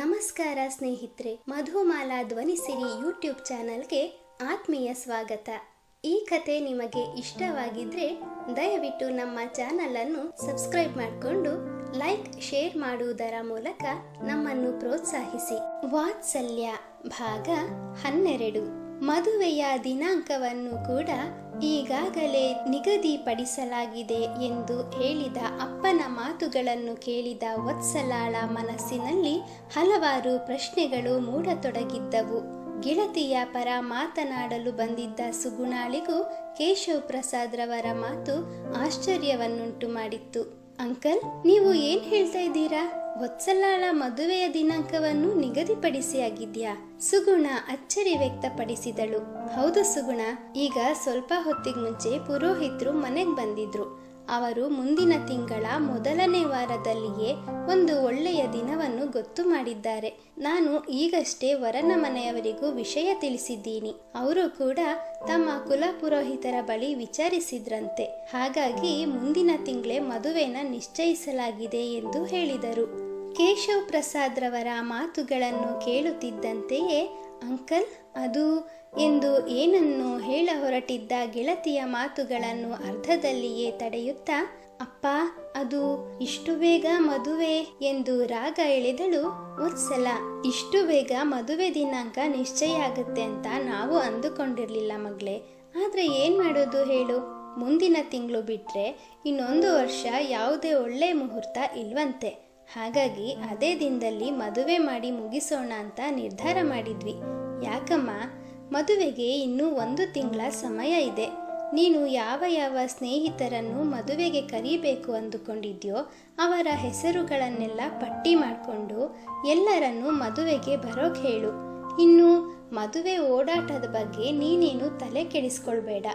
ನಮಸ್ಕಾರ ಸ್ನೇಹಿತರೆ, ಮಧುಮಾಲಾ ಧ್ವನಿಸಿರಿ ಯೂಟ್ಯೂಬ್ ಚಾನಲ್ಗೆ ಆತ್ಮೀಯ ಸ್ವಾಗತ. ಈ ಕತೆ ನಿಮಗೆ ಇಷ್ಟವಾಗಿದ್ರೆ ದಯವಿಟ್ಟು ನಮ್ಮ ಚಾನಲ್ ಅನ್ನು ಸಬ್ಸ್ಕ್ರೈಬ್ ಮಾಡಿಕೊಂಡು ಲೈಕ್, ಶೇರ್ ಮಾಡುವುದರ ಮೂಲಕ ನಮ್ಮನ್ನು ಪ್ರೋತ್ಸಾಹಿಸಿ. ವಾತ್ಸಲ್ಯ, ಭಾಗ ಹನ್ನೆರಡು. ಮದುವೆಯ ದಿನಾಂಕವನ್ನು ಕೂಡ ಈಗಾಗಲೇ ನಿಗದಿಪಡಿಸಲಾಗಿದೆ ಎಂದು ಹೇಳಿದ ಅಪ್ಪನ ಮಾತುಗಳನ್ನು ಕೇಳಿದ ವತ್ಸಲಾಳ ಮನಸ್ಸಿನಲ್ಲಿ ಹಲವಾರು ಪ್ರಶ್ನೆಗಳು ಮೂಡತೊಡಗಿದ್ದವು. ಗೆಳತಿಯ ಪರ ಮಾತನಾಡಲು ಬಂದಿದ್ದ ಸುಗುಣಾಳಿಗೂ ಕೇಶವ್ ಪ್ರಸಾದ್ ರವರ ಮಾತು ಆಶ್ಚರ್ಯವನ್ನುಂಟು ಮಾಡಿತ್ತು. ಅಂಕಲ್, ನೀವು ಏನ್ ಹೇಳ್ತಾ ಇದ್ದೀರಾ? ವತ್ಸಲಾಳ ಮದುವೆಯ ದಿನಾಂಕವನ್ನು ನಿಗದಿಪಡಿಸಿ ಆಗಿದ್ಯಾ ಸುಗುಣ ಅಚ್ಚರಿ ವ್ಯಕ್ತಪಡಿಸಿದಳು. ಹೌದು ಸುಗುಣ, ಈಗ ಸ್ವಲ್ಪ ಹೊತ್ತಿಗೆ ಮುಂಚೆ ಪುರೋಹಿತರು ಮನೆಗೆ ಬಂದಿದ್ರು. ಅವರು ಮುಂದಿನ ತಿಂಗಳ ಮೊದಲನೇ ವಾರದಲ್ಲಿಯೇ ಒಂದು ಒಳ್ಳೆಯ ದಿನವನ್ನು ಗೊತ್ತು ಮಾಡಿದ್ದಾರೆ. ನಾನು ಈಗಷ್ಟೇ ವರನ ಮನೆಯವರಿಗೂ ವಿಷಯ ತಿಳಿಸಿದ್ದೀನಿ. ಅವರು ಕೂಡ ತಮ್ಮ ಕುಲ ಪುರೋಹಿತರ ಬಳಿ ವಿಚಾರಿಸಿದ್ರಂತೆ. ಹಾಗಾಗಿ ಮುಂದಿನ ತಿಂಗಳೇ ಮದುವೆನ ನಿಶ್ಚಯಿಸಲಾಗಿದೆ ಎಂದು ಹೇಳಿದರು. ಕೇಶವ್ ಪ್ರಸಾದ್ ರವರ ಮಾತುಗಳನ್ನು ಕೇಳುತ್ತಿದ್ದಂತೆಯೇ, ಅಂಕಲ್, ಅದು ಎಂದು ಏನನ್ನು ಹೇಳ ಹೊರಟಿದ್ದ ಗೆಳತಿಯ ಮಾತುಗಳನ್ನು ಅರ್ಧದಲ್ಲಿಯೇ ತಡೆಯುತ್ತಾ, ಅಪ್ಪ, ಅದು ಇಷ್ಟು ಬೇಗ ಮದುವೆ ಎಂದು ರಾಗ ಎಳೆದಳು. ಒತ್ಸಲ, ಇಷ್ಟು ಬೇಗ ಮದುವೆ ದಿನಾಂಕ ನಿಶ್ಚಯ ಆಗುತ್ತೆ ಅಂತ ನಾವು ಅಂದುಕೊಂಡಿರ್ಲಿಲ್ಲ ಮಗಳೇ. ಆದ್ರೆ ಏನ್ ಮಾಡೋದು ಹೇಳು? ಮುಂದಿನ ತಿಂಗಳು ಬಿಟ್ರೆ ಇನ್ನೊಂದು ವರ್ಷ ಯಾವುದೇ ಒಳ್ಳೆ ಮುಹೂರ್ತ ಇಲ್ವಂತೆ. ಹಾಗಾಗಿ ಅದೇ ದಿನದಲ್ಲಿ ಮದುವೆ ಮಾಡಿ ಮುಗಿಸೋಣ ಅಂತ ನಿರ್ಧಾರ ಮಾಡಿದ್ವಿ. ಯಾಕಮ್ಮ? ಮದುವೆಗೆ ಇನ್ನೂ ಒಂದು ತಿಂಗಳ ಸಮಯ ಇದೆ. ನೀನು ಯಾವ ಯಾವ ಸ್ನೇಹಿತರನ್ನು ಮದುವೆಗೆ ಕರೀಬೇಕು ಅಂದುಕೊಂಡಿದ್ಯೋ ಅವರ ಹೆಸರುಗಳನ್ನೆಲ್ಲ ಪಟ್ಟಿ ಮಾಡಿಕೊಂಡು ಎಲ್ಲರನ್ನು ಮದುವೆಗೆ ಬರೋಕ್ ಹೇಳು. ಇನ್ನು ಮದುವೆ ಓಡಾಟದ ಬಗ್ಗೆ ನೀನೇನು ತಲೆ ಕೆಡಿಸ್ಕೊಳ್ಬೇಡ.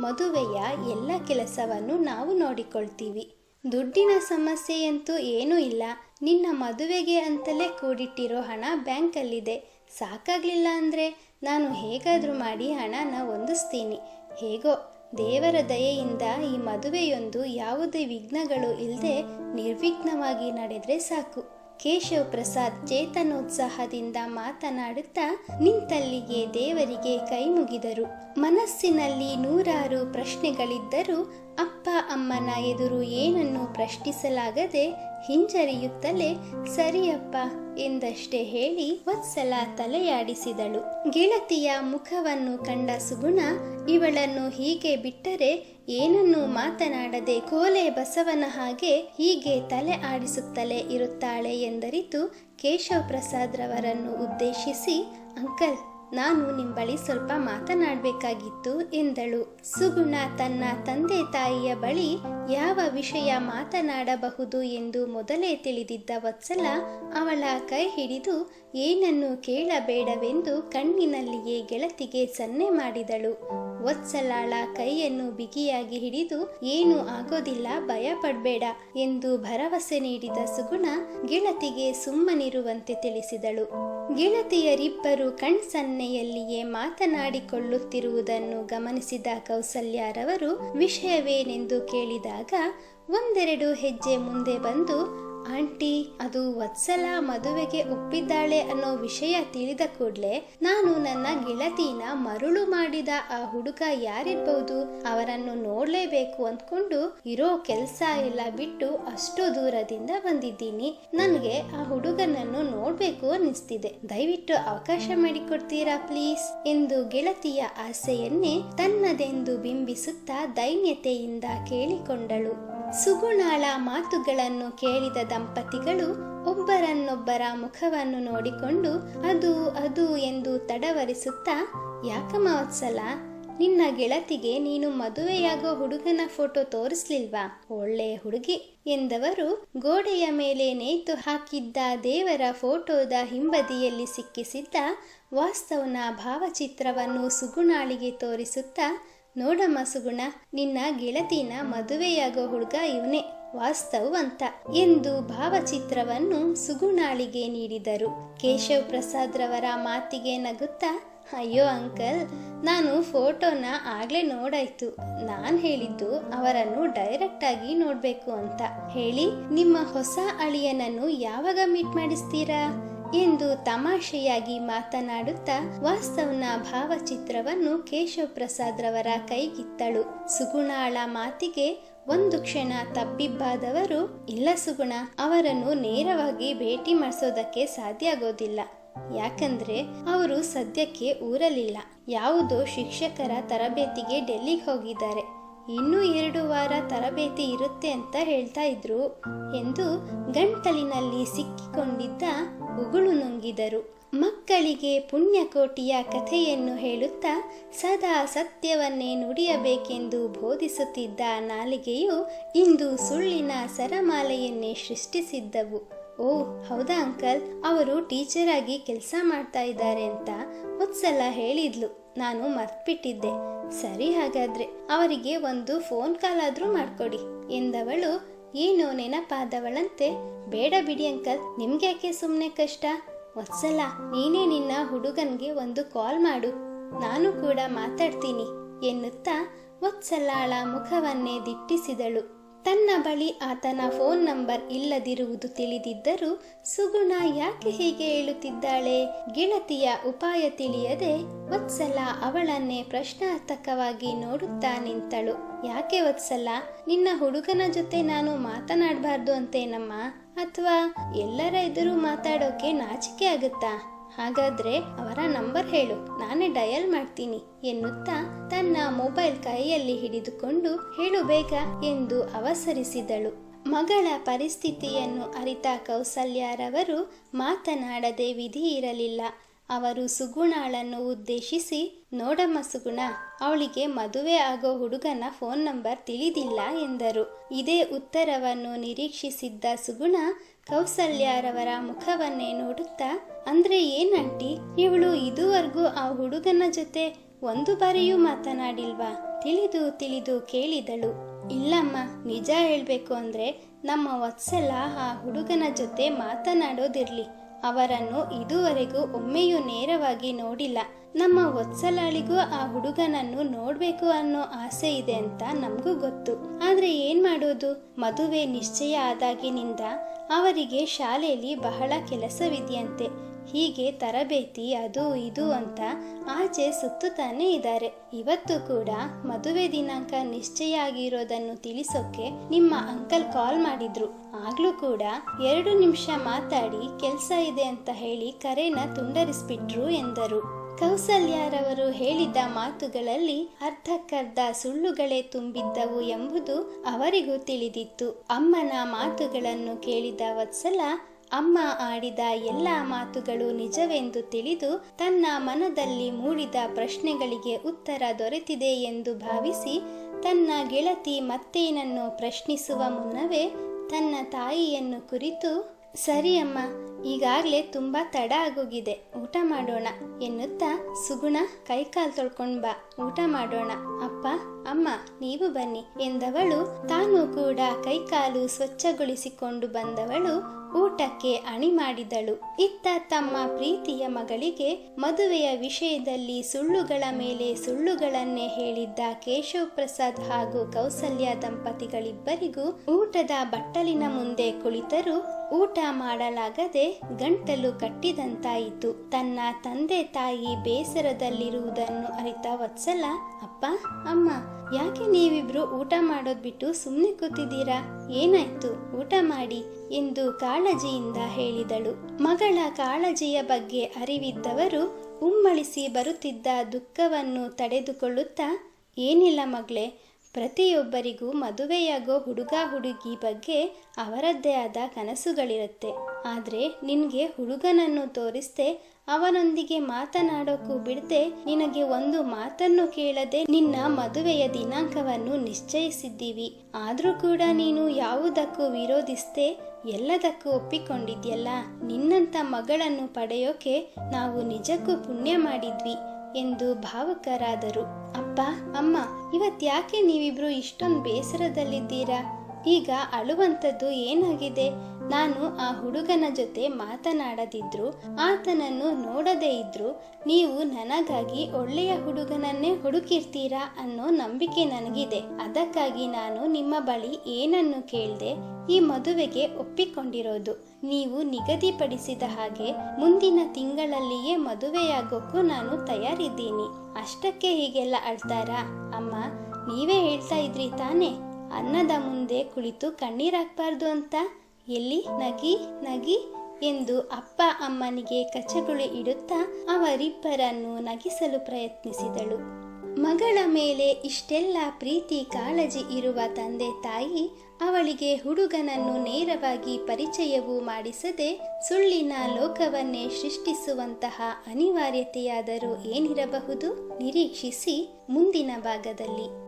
ಮದುವೆಯ ಎಲ್ಲ ಕೆಲಸವನ್ನು ನಾವು ನೋಡಿಕೊಳ್ತೀವಿ. ದುಡ್ಡಿನ ಸಮಸ್ಯೆಯಂತೂ ಏನೂ ಇಲ್ಲ. ನಿನ್ನ ಮದುವೆಗೆ ಅಂತಲೇ ಕೂಡಿಟ್ಟಿರೋ ಹಣ ಬ್ಯಾಂಕಲ್ಲಿದೆ. ಸಾಕಾಗ್ಲಿಲ್ಲ ಅಂದರೆ ನಾನು ಹೇಗಾದರೂ ಮಾಡಿ ಹಣನ ಹೊಂದಿಸ್ತೀನಿ. ಹೇಗೋ, ದೇವರ ದಯೆಯಿಂದ ಈ ಮದುವೆಯೊಂದು ಯಾವುದೇ ವಿಘ್ನಗಳು ಇಲ್ಲದೆ ನಿರ್ವಿಘ್ನವಾಗಿ ನಡೆದರೆ ಸಾಕು. ಕೇಶವ್ ಪ್ರಸಾದ್ ಚೇತನೋತ್ಸಾಹದಿಂದ ಮಾತನಾಡುತ್ತಾ ನಿಂತಲ್ಲಿಗೆ ದೇವರಿಗೆ ಕೈ ಮುಗಿದರು. ಮನಸ್ಸಿನಲ್ಲಿ ನೂರಾರು ಪ್ರಶ್ನೆಗಳಿದ್ದರೂ ಅಪ್ಪ ಅಮ್ಮನ ಎದುರು ಏನನ್ನು ಪ್ರಶ್ನಿಸಲಾಗದೆ ಹಿಂಜರಿಯುತ್ತಲೇ, ಸರಿಯಪ್ಪ ಎಂದಷ್ಟೇ ಹೇಳಿ ವತ್ಸಲ ತಲೆಯಾಡಿಸಿದಳು. ಗೆಳತಿಯ ಮುಖವನ್ನು ಕಂಡ ಸುಗುಣ, ಇವಳನ್ನು ಹೀಗೆ ಬಿಟ್ಟರೆ ಏನನ್ನೂ ಮಾತನಾಡದೆ ಕೋಲೆ ಬಸವನ ಹಾಗೆ ಹೀಗೆ ತಲೆ ಆಡಿಸುತ್ತಲೇ ಇರುತ್ತಾಳೆ ಎಂದರಿತು ಕೇಶವ ಪ್ರಸಾದ್ ರವರನ್ನು ಉದ್ದೇಶಿಸಿ, ಅಂಕಲ್ ನಾನು ನಿಮ್ಮ ಬಳಿ ಸ್ವಲ್ಪ ಮಾತನಾಡಬೇಕಾಗಿತ್ತು ಎಂದಳು. ಸುಗುಣ ತನ್ನ ತಂದೆ ತಾಯಿಯ ಬಳಿ ಯಾವ ವಿಷಯ ಮಾತನಾಡಬಹುದು ಎಂದು ಮೊದಲೇ ತಿಳಿದಿದ್ದ ವತ್ಸಲ ಅವಳ ಕೈ ಹಿಡಿದು, ಏನನ್ನು ಕೇಳಬೇಡವೆಂದು ಕಣ್ಣಿನಲ್ಲಿಯೇ ಗೆಳತಿಗೆ ಸನ್ನೆ ಮಾಡಿದಳು. ವತ್ಸಲಾಳ ಕೈಯನ್ನು ಬಿಗಿಯಾಗಿ ಹಿಡಿದು, ಏನು ಆಗೋದಿಲ್ಲ ಭಯ ಪಡ್ಬೇಡ ಎಂದು ಭರವಸೆ ನೀಡಿದ ಸುಗುಣ ಗೆಳತಿಗೆ ಸುಮ್ಮನಿರುವಂತೆ ತಿಳಿಸಿದಳು. ಗೆಳತಿಯರಿಬ್ಬರು ಕಣ್ಸನ್ನೆಯಲ್ಲಿಯೇ ಮಾತನಾಡಿಕೊಳ್ಳುತ್ತಿರುವುದನ್ನು ಗಮನಿಸಿದ ಕೌಸಲ್ಯಾರವರು ವಿಷಯವೇನೆಂದು ಕೇಳಿದಾಗ ಒಂದೆರಡು ಹೆಜ್ಜೆ ಮುಂದೆ ಬಂದು ಆಂಟಿ, ಅದು ವತ್ಸಲ ಮದುವೆಗೆ ಒಪ್ಪಿದ್ದಾಳೆ ಅನ್ನೋ ವಿಷಯ ತಿಳಿದ ಕೂಡಲೇ ನಾನು ನನ್ನ ಗೆಳತಿನ ಮರುಳು ಮಾಡಿದ ಆ ಹುಡುಗ ಯಾರಿರ್ಬಹುದು ಅವರನ್ನು ನೋಡ್ಲೇಬೇಕು ಅಂದ್ಕೊಂಡು ಇರೋ ಕೆಲಸ ಎಲ್ಲ ಬಿಟ್ಟು ಅಷ್ಟು ದೂರದಿಂದ ಬಂದಿದ್ದೀನಿ. ನನಗೆ ಆ ಹುಡುಗನನ್ನು ನೋಡ್ಬೇಕು ಅನ್ನಿಸ್ತಿದೆ. ದಯವಿಟ್ಟು ಅವಕಾಶ ಮಾಡಿಕೊಡ್ತೀರಾ ಪ್ಲೀಸ್? ಎಂದು ಗೆಳತಿಯ ಆಸೆಯನ್ನೇ ತನ್ನದೆಂದು ಬಿಂಬಿಸುತ್ತಾ ದೈನ್ಯತೆಯಿಂದ ಕೇಳಿಕೊಂಡಳು. ಸುಗುಣಾಳ ಮಾತುಗಳನ್ನು ಕೇಳಿದ ದಂಪತಿಗಳು ಒಬ್ಬರನ್ನೊಬ್ಬರ ಮುಖವನ್ನು ನೋಡಿಕೊಂಡು, ಅದು ಅದು ಎಂದು ತಡವರಿಸುತ್ತಾ, ಯಾಕಮ್ಮ ನಿನ್ನ ಗೆಳತಿಗೆ ನೀನು ಮದುವೆಯಾಗೋ ಹುಡುಗನ ಫೋಟೋ ತೋರಿಸ್ಲಿಲ್ವಾ? ಒಳ್ಳೆ ಹುಡುಗಿ ಎಂದವರು ಗೋಡೆಯ ಮೇಲೆ ನೇತು ಹಾಕಿದ್ದ ದೇವರ ಫೋಟೋದ ಹಿಂಬದಿಯಲ್ಲಿ ಸಿಕ್ಕಿಸಿದ್ದ ವಾಸ್ತವನ ಭಾವಚಿತ್ರವನ್ನು ಸುಗುಣಾಳಿಗೆ ತೋರಿಸುತ್ತಾ ನೋಡಮ್ಮ ಸುಗುಣ ನಿನ್ನ ಗೆಳತಿನ ಮದುವೆಯಾಗೋ ಹುಡುಗ ಇವನೇ ವಾಸ್ತವ್ ಅಂತ ಎಂದು ಭಾವಚಿತ್ರವನ್ನು ಸುಗುಣಾಳಿಗೆ ನೀಡಿದರು. ಕೇಶವ್ ಪ್ರಸಾದ್ ರವರ ಮಾತಿಗೆ ನಗುತ್ತಾ, ಅಯ್ಯೋ ಅಂಕಲ್, ನಾನು ಫೋಟೋನ ಆಗ್ಲೇ ನೋಡಾಯ್ತು. ನಾನ್ ಹೇಳಿದ್ದು ಅವರನ್ನು ಡೈರೆಕ್ಟ್ ಆಗಿ ನೋಡ್ಬೇಕು ಅಂತ. ಹೇಳಿ, ನಿಮ್ಮ ಹೊಸ ಅಳಿಯನನ್ನು ಯಾವಾಗ ಮೀಟ್ ಮಾಡಿಸ್ತೀರಾ? ಎಂದು ತಮಾಷೆಯಾಗಿ ಮಾತನಾಡುತ್ತಾ ವಾಸ್ತವನ ಭಾವಚಿತ್ರವನ್ನು ಕೇಶವ್ ಪ್ರಸಾದ್ ರವರ ಕೈಗಿತ್ತಳು. ಸುಗುಣಾಳ ಮಾತಿಗೆ ಒಂದು ಕ್ಷಣ ತಪ್ಪಿಬ್ಬಾದವರು, ಇಲ್ಲ ಸುಗುಣ, ಅವರನ್ನು ನೇರವಾಗಿ ಭೇಟಿ ಮಾಡಿಸೋದಕ್ಕೆ ಸಾಧ್ಯ ಆಗೋದಿಲ್ಲ. ಯಾಕಂದ್ರೆ ಅವರು ಸದ್ಯಕ್ಕೆ ಊರಲಿಲ್ಲ ಯಾವುದೋ ಶಿಕ್ಷಕರ ತರಬೇತಿಗೆ ಡೆಲ್ಲಿಗೆ ಹೋಗಿದ್ದಾರೆ. ಇನ್ನೂ ಎರಡು ವಾರ ತರಬೇತಿ ಇರುತ್ತೆ ಅಂತ ಹೇಳ್ತಾ ಇದ್ರು ಎಂದು ಗಂಟಲಿನಲ್ಲಿ ಸಿಕ್ಕಿಕೊಂಡಿದ್ದ ಉಗುಳು ನುಂಗಿದರು. ಮಕ್ಕಳಿಗೆ ಪುಣ್ಯಕೋಟಿಯ ಕಥೆಯನ್ನು ಹೇಳುತ್ತಾ ಸದಾ ಸತ್ಯವನ್ನೇ ನುಡಿಯಬೇಕೆಂದು ಬೋಧಿಸುತ್ತಿದ್ದ ನಾಲಿಗೆಯು ಇಂದು ಸುಳ್ಳಿನ ಸರಮಾಲೆಯನ್ನೇ ಸೃಷ್ಟಿಸಿದ್ದವು. ಓ, ಹೌದಾ ಅಂಕಲ್? ಅವರು ಟೀಚರ್ ಆಗಿ ಕೆಲಸ ಮಾಡ್ತಾ ಇದ್ದಾರೆ ಅಂತ ಒಂದ್ಸಲ ಹೇಳಿದ್ಲು. ನಾನು ಮರ್ತ್ಬಿಟ್ಟಿದ್ದೆ. ಸರಿ ಹಾಗಾದ್ರೆ, ಅವರಿಗೆ ಒಂದು ಫೋನ್ ಕಾಲ್ ಆದರೂ ಮಾಡ್ಕೊಡಿ ಎಂದವಳು ಏನೋ ನೆನಪಾದವಳಂತೆ. ಬೇಡ ಬಿಡಿ ಅಂಕಲ್, ನಿಮ್ಗ್ಯಾಕೆ ಸುಮ್ಮನೆ ಕಷ್ಟ? ಒತ್ಸಲ ನೀನೇ ನಿನ್ನ ಹುಡುಗನ್ಗೆ ಒಂದು ಕಾಲ್ ಮಾಡು. ನಾನು ಕೂಡ ಮಾತಾಡ್ತೀನಿ ಎನ್ನುತ್ತಾ ಒತ್ಸಲಾಳ ಮುಖವನ್ನೇ ದಿಟ್ಟಿಸಿದಳು. ತನ್ನ ಬಳಿ ಆತನ ಫೋನ್ ನಂಬರ್ ಇಲ್ಲದಿರುವುದು ತಿಳಿದಿದ್ದರೂ ಸುಗುಣ ಯಾಕೆ ಹೀಗೆ ಹೇಳುತ್ತಿದ್ದಾಳೆ? ಗೆಳತಿಯ ಉಪಾಯ ತಿಳಿಯದೆ ವತ್ಸಲ ಅವಳನ್ನೇ ಪ್ರಶ್ನಾರ್ಥಕವಾಗಿ ನೋಡುತ್ತಾ ನಿಂತಳು ಯಾಕೆ ವತ್ಸಲ? ನಿನ್ನ ಹುಡುಗನ ಜೊತೆ ನಾನು ಮಾತನಾಡಬಾರ್ದು ಅಂತೇನಮ್ಮ? ಅಥವಾ ಎಲ್ಲರ ಎದುರು ಮಾತಾಡೋಕೆ ನಾಚಿಕೆ ಆಗುತ್ತಾ? ಹಾಗಾದ್ರೆ ಅವರ ನಂಬರ್ ಹೇಳು. ನಾನೇ ಡಯಲ್ ಮಾಡ್ತೀನಿ ಎನ್ನುತ್ತಾ ತನ್ನ ಮೊಬೈಲ್ ಕೈಯಲ್ಲಿ ಹಿಡಿದುಕೊಂಡು ಹೇಳು ಬೇಗ ಎಂದು ಅವಸರಿಸಿದಳು. ಮಗಳ ಪರಿಸ್ಥಿತಿಯನ್ನು ಅರಿತ ಕೌಸಲ್ಯಾರವರು ಮಾತನಾಡದೆ ವಿಧಿ ಇರಲಿಲ್ಲ. ಅವರು ಸುಗುಣಾಳನ್ನು ಉದ್ದೇಶಿಸಿ, ನೋಡಮ್ಮ ಸುಗುಣ, ಅವಳಿಗೆ ಮದುವೆ ಆಗೋ ಹುಡುಗನ ಫೋನ್ ನಂಬರ್ ತಿಳಿದಿಲ್ಲ ಎಂದರು. ಇದೇ ಉತ್ತರವನ್ನು ನಿರೀಕ್ಷಿಸಿದ್ದ ಸುಗುಣ ಕೌಸಲ್ಯರವರ ಮುಖವನ್ನೇ ನೋಡುತ್ತಾ, ಅಂದ್ರೆ ಏನಂಟಿ ಇವಳು ಇದುವರೆಗೂ ಆ ಹುಡುಗನ ಜೊತೆ ಒಂದು ಬಾರಿಯೂ ಮಾತನಾಡಿಲ್ವಾ? ತಿಳಿದು ತಿಳಿದು ಕೇಳಿದಳು. ಇಲ್ಲಮ್ಮ, ನಿಜ ಹೇಳಬೇಕು ಅಂದ್ರೆ ನಮ್ಮ ವತ್ಸಲ ಆ ಹುಡುಗನ ಜೊತೆ ಮಾತನಾಡೋದಿರ್ಲಿ. ಅವರನ್ನು ಇದುವರೆಗೂ ಒಮ್ಮೆಯೂ ನೇರವಾಗಿ ನೋಡಿಲ್ಲ. ನಮ್ಮ ವತ್ಸಲಾಳಿಗೂ ಆ ಹುಡುಗನನ್ನು ನೋಡ್ಬೇಕು ಅನ್ನೋ ಆಸೆ ಇದೆ ಅಂತ ನಮಗೂ ಗೊತ್ತು. ಆದ್ರೆ ಏನ್ ಮಾಡೋದು? ಮದುವೆ ನಿಶ್ಚಯ ಆದಾಗಿನಿಂದ ಅವರಿಗೆ ಶಾಲೆಯಲ್ಲಿ ಬಹಳ ಕೆಲಸವಿದೆಯಂತೆ. ಹೀಗೆ ತರಬೇತಿ, ಅದು ಇದು ಅಂತ ಆಚೆ ಸುತ್ತುತ್ತಾನೆ ಇದ್ದಾರೆ. ಇವತ್ತು ಕೂಡ ಮದುವೆ ದಿನಾಂಕ ನಿಶ್ಚಯ ಆಗಿರೋದನ್ನು ತಿಳಿಸೋಕೆ ನಿಮ್ಮ ಅಂಕಲ್ ಕಾಲ್ ಮಾಡಿದ್ರು. ಆಗ್ಲೂ ಕೂಡ ಎರಡು ನಿಮಿಷ ಮಾತಾಡಿ ಕೆಲಸ ಇದೆ ಅಂತ ಹೇಳಿ ಕರೆನ ತುಂಡರಿಸ್ಬಿಟ್ರು ಎಂದರು. ಕೌಸಲ್ಯರವರು ಹೇಳಿದ ಮಾತುಗಳಲ್ಲಿ ಅರ್ಧಕ್ಕರ್ಧ ಸುಳ್ಳುಗಳೇ ತುಂಬಿದ್ದವು ಎಂಬುದು ಅವರಿಗೂ ತಿಳಿದಿತ್ತು. ಅಮ್ಮನ ಮಾತುಗಳನ್ನು ಕೇಳಿದ ವತ್ಸಲ, ಅಮ್ಮ ಆಡಿದ ಎಲ್ಲ ಮಾತುಗಳು ನಿಜವೆಂದು ತಿಳಿದು ತನ್ನ ಮನದಲ್ಲಿ ಮೂಡಿದ ಪ್ರಶ್ನೆಗಳಿಗೆ ಉತ್ತರ ದೊರೆತಿದೆ ಎಂದು ಭಾವಿಸಿ ತನ್ನ ಗೆಳತಿ ಮತ್ತೇನನ್ನು ಪ್ರಶ್ನಿಸುವ ಮುನ್ನವೇ ತನ್ನ ತಾಯಿಯನ್ನು ಕುರಿತು ಸರಿ ಅಮ್ಮ, ಈಗಾಗಲೇ ತುಂಬ ತಡ ಆಗೋಗಿದೆ. ಊಟ ಮಾಡೋಣ, ಎನ್ನುತ್ತಾ ಸುಗುಣ ಕೈಕಾಲು ತೊಳ್ಕೊಂಡ್ ಬಾ. ಊಟ ಮಾಡೋಣ. ಅಪ್ಪ, ಅಮ್ಮ, ನೀವು ಬನ್ನಿ ಎಂದವಳು, ತಾನು ಕೂಡ ಕೈಕಾಲು ಸ್ವಚ್ಛಗೊಳಿಸಿಕೊಂಡು ಬಂದವಳು, ಊಟಕ್ಕೆ ಅಣಿ ಮಾಡಿದಳು. ಇತ್ತ ತಮ್ಮ ಪ್ರೀತಿಯ ಮಗಳಿಗೆ ಮದುವೆಯ ವಿಷಯದಲ್ಲಿ ಸುಳ್ಳುಗಳ ಮೇಲೆ ಸುಳ್ಳುಗಳನ್ನೇ ಹೇಳಿದ್ದ ಕೇಶವ್ ಪ್ರಸಾದ್ ಹಾಗೂ ಕೌಸಲ್ಯ ದಂಪತಿಗಳಿಬ್ಬರಿಗೂ ಊಟದ ಬಟ್ಟಲಿನ ಮುಂದೆ ಕುಳಿತರು ಊಟ ಮಾಡಲಾಗದೆ ಗಂಟಲು ಕಟ್ಟಿದಂತಾಯಿತು. ತನ್ನ ತಂದೆ ತಾಯಿ ಬೇಸರದಲ್ಲಿರುವುದನ್ನು ಅರಿತ ವತ್ಸಲ, ಅಪ್ಪ, ಅಮ್ಮ, ಯಾಕೆ ನೀವಿಬ್ರು ಊಟ ಮಾಡೋದ್ ಬಿಟ್ಟು ಸುಮ್ಮನೆ ಕೂತಿದ್ದೀರಾ? ಏನಾಯ್ತು? ಊಟ ಮಾಡಿ ಎಂದು ಕಾಳಜಿಯಿಂದ ಹೇಳಿದಳು. ಮಗಳ ಕಾಳಜಿಯ ಬಗ್ಗೆ ಅರಿವಿದ್ದವರು ಉಮ್ಮಳಿಸಿ ಬರುತ್ತಿದ್ದ ದುಃಖವನ್ನು ತಡೆದುಕೊಳ್ಳುತ್ತಾ, ಏನಿಲ್ಲ ಮಗಳೇ ಪ್ರತಿಯೊಬ್ಬರಿಗೂ ಮದುವೆಯಾಗೋ ಹುಡುಗ ಹುಡುಗಿ ಬಗ್ಗೆ ಅವರದ್ದೇ ಆದ ಕನಸುಗಳಿರುತ್ತೆ. ಆದರೆ ನಿನಗೆ ಹುಡುಗನನ್ನು ತೋರಿಸ್ದೆ ಅವನೊಂದಿಗೆ ಮಾತನಾಡೋಕ್ಕೂ ಬಿಡದೆ ನಿನಗೆ ಒಂದು ಮಾತನ್ನು ಕೇಳದೆ ನಿನ್ನ ಮದುವೆಯ ದಿನಾಂಕವನ್ನು ನಿಶ್ಚಯಿಸಿದ್ದೀವಿ. ಆದರೂ ಕೂಡ ನೀನು ಯಾವುದಕ್ಕೂ ವಿರೋಧಿಸ್ದೆ ಎಲ್ಲದಕ್ಕೂ ಒಪ್ಪಿಕೊಂಡಿದ್ಯಲ್ಲ? ನಿನ್ನಂಥ ಮಗಳನ್ನು ಪಡೆಯೋಕೆ ನಾವು ನಿಜಕ್ಕೂ ಪುಣ್ಯ ಮಾಡಿದ್ವಿ. ಎಂದು ಭಾವುಕರಾದರು. ಅಪ್ಪ ಅಮ್ಮ ಇವತ್ತ್ಯಾಕೆ ನೀವಿಬ್ರು ಇಷ್ಟೊಂದು ಬೇಸರದಲ್ಲಿದ್ದೀರಾ? ಈಗ ಅಳುವಂಥದ್ದು ಏನಾಗಿದೆ? ನಾನು ಆ ಹುಡುಗನ ಜೊತೆ ಮಾತನಾಡದಿದ್ರು, ಆತನನ್ನು ನೋಡದೇ ಇದ್ರು, ನೀವು ನನಗಾಗಿ ಒಳ್ಳೆಯ ಹುಡುಗನನ್ನೇ ಹುಡುಕಿರ್ತೀರಾ ಅನ್ನೋ ನಂಬಿಕೆ ನನಗಿದೆ. ಅದಕ್ಕಾಗಿ ನಾನು ನಿಮ್ಮ ಬಳಿ ಏನನ್ನು ಕೇಳ್ದೆ, ಈ ಮದುವೆಗೆ ಒಪ್ಪಿಕೊಂಡಿರೋದು. ನೀವು ನಿಗದಿಪಡಿಸಿದ ಹಾಗೆ ಮುಂದಿನ ತಿಂಗಳಲ್ಲಿಯೇ ಮದುವೆಯಾಗೋಕ್ಕೂ ನಾನು ತಯಾರಿದ್ದೀನಿ. ಅಷ್ಟಕ್ಕೆ ಹೀಗೆಲ್ಲ ಅಳ್ತಾರಾ? ಅಮ್ಮ, ನೀವೇ ಹೇಳ್ತಾ ಇದ್ರಿ ತಾನೇ. ಅನ್ನದ ಮುಂದೆ ಕುಳಿತು ಕಣ್ಣೀರಾಗಬಾರ್ದು ಅಂತ? ಎಲ್ಲಿ ನಗಿ ನಗಿ ಎಂದು ಅಪ್ಪ ಅಮ್ಮನಿಗೆ ಕಚಗುಳಿ ಇಡುತ್ತಾ ಅವರಿಬ್ಬರನ್ನು ನಗಿಸಲು ಪ್ರಯತ್ನಿಸಿದಳು. ಮಗಳ ಮೇಲೆ ಇಷ್ಟೆಲ್ಲ ಪ್ರೀತಿ ಕಾಳಜಿ ಇರುವ ತಂದೆ ತಾಯಿ ಅವಳಿಗೆ ಹುಡುಗನನ್ನು ನೇರವಾಗಿ ಪರಿಚಯವೂ ಮಾಡಿಸದೆ ಸುಳ್ಳಿನ ಲೋಕವನ್ನೇ ಸೃಷ್ಟಿಸುವಂತಹ ಅನಿವಾರ್ಯತೆಯಾದರೂ ಏನಿರಬಹುದು ನಿರೀಕ್ಷಿಸಿ ಮುಂದಿನ ಭಾಗದಲ್ಲಿ.